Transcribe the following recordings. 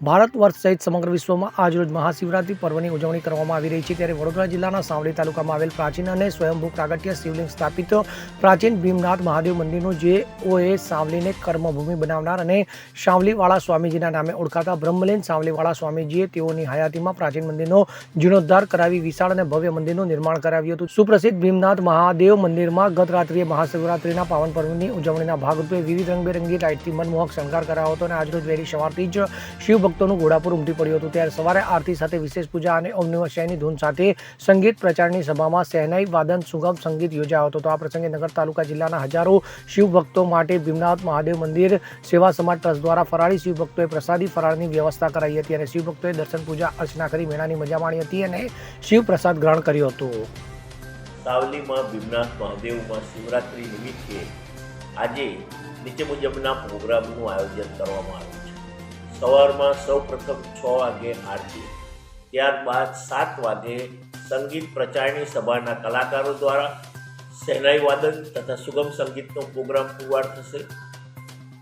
ભારત વર્ષ સહિત સમગ્ર વિશ્વમાં આજરોજ મહાશિવરાત્રિ પર્વની ઉજવણી કરવામાં આવી રહી છે. ત્યારે વડોદરા જિલ્લાના સાવલી તાલુકામાં આવેલ પ્રાચીન અને સ્વયંભૂ પ્રાગટ્ય શિવલિંગ સ્થાપિત પ્રાચીન ભીમનાથ મહાદેવ મંદિરનું જે ઓએ સાવલીને કર્મભૂમિ બનાવનાર અને સાવલીવાળા સ્વામીજીના નામે ઓળખાતા બ્રહ્મલીન સાવલીવાળા સ્વામીજીએ તેઓની હયાતીમાં પ્રાચીન મંદિરનો જીર્ણોદ્ધાર કરાવી, વિશાળ અને ભવ્ય મંદિરનું નિર્માણ કરાવ્યું હતું. સુપ્રસિદ્ધ ભીમનાથ મહાદેવ મંદિરમાં ગત રાત્રિએ મહાશિવરાત્રિના પાવન પર્વની ઉજવણીના ભાગરૂપે વિવિધ રંગબેરંગી લાઇટથી મનમોહક શણગાર કરાયો હતો અને આજરોજ વહેલી સવારથી જ શિવ ભક્તોનું ઘોડાપુર ઉમટી પડ્યું હતું. ત્યારે સવારે આરતી સાથે વિશેષ પૂજા અને ઓમ ધૂન સાથે સંગીત પ્રચારની સભામાં સહેનાઈ વાદન, સુગમ સંગીત યોજાયો હતો. તો આ પ્રસંગે નગર તાલુકા જિલ્લાના હજારો શિવ ભક્તો માટે ભીમનાથ મહાદેવ મંદિર, સેવા સમાજ ટ્રસ્ટ દ્વારા ફરાળી શિવભક્તોએ પ્રસાદી ફરાળની વ્યવસ્થા કરાઈ હતી અને શિવભક્તોએ દર્શન પૂજા, અર્ચના કરી, મેળાની મજા માણી હતી અને શિવ પ્રસાદ ગ્રહણ કર્યો હતો. સાવલીમાં ભીમનાથ મહાદેવમાં શિવરાત્રિ નિમિત્તે આજે નીચે મુજબના પ્રોગ્રામનું આયોજન કરવામાં આવ્યું. સવારમાં સૌ પ્રથમ છ વાગે આરતી. ત્યારબાદ સાત વાગે સંગીત પ્રચારની સભાના કલાકારો દ્વારા શહેનાઈ વાદન તથા સુગમ સંગીતનો પ્રોગ્રામ પુરવાર થશે.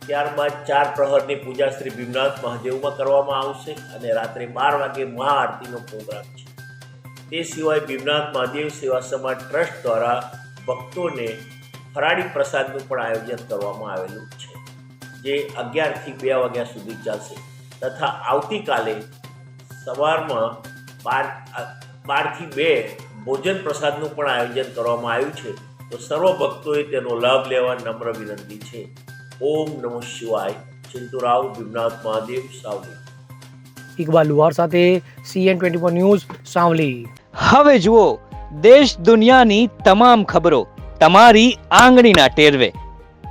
ત્યારબાદ ચાર પ્રહરની પૂજા શ્રી ભીમનાથ મહાદેવમાં કરવામાં આવશે અને રાત્રે બાર વાગે મહાઆરતીનો પ્રોગ્રામ છે. તે સિવાય ભીમનાથ મહાદેવ સેવા સમાજ ટ્રસ્ટ દ્વારા ભક્તોને ફરાળી પ્રસાદનું પણ આયોજન કરવામાં આવેલું છે. જે અગિયારથી બે વાગ્યા સુધી ચાલશે. તથા આવતીકાલે સવારમાં બાર બારથી બે ભોજન પ્રસાદનું પણ આયોજન કરવામાં આવ્યું છે. તો સર્વ ભક્તોએ તેનો લાભ લેવા નમ્ર વિનંતી છે. ઓમ નમઃ શિવાય. ચિંતુરાવ ભીમનાથ મહાદેવ સાવલી. ઇકબાલ લુહાર સાથે CN twenty four news Savli. હવે જુઓ દેશ દુનિયાની તમામ ખબરો તમારી આંગળીના ટેરવે.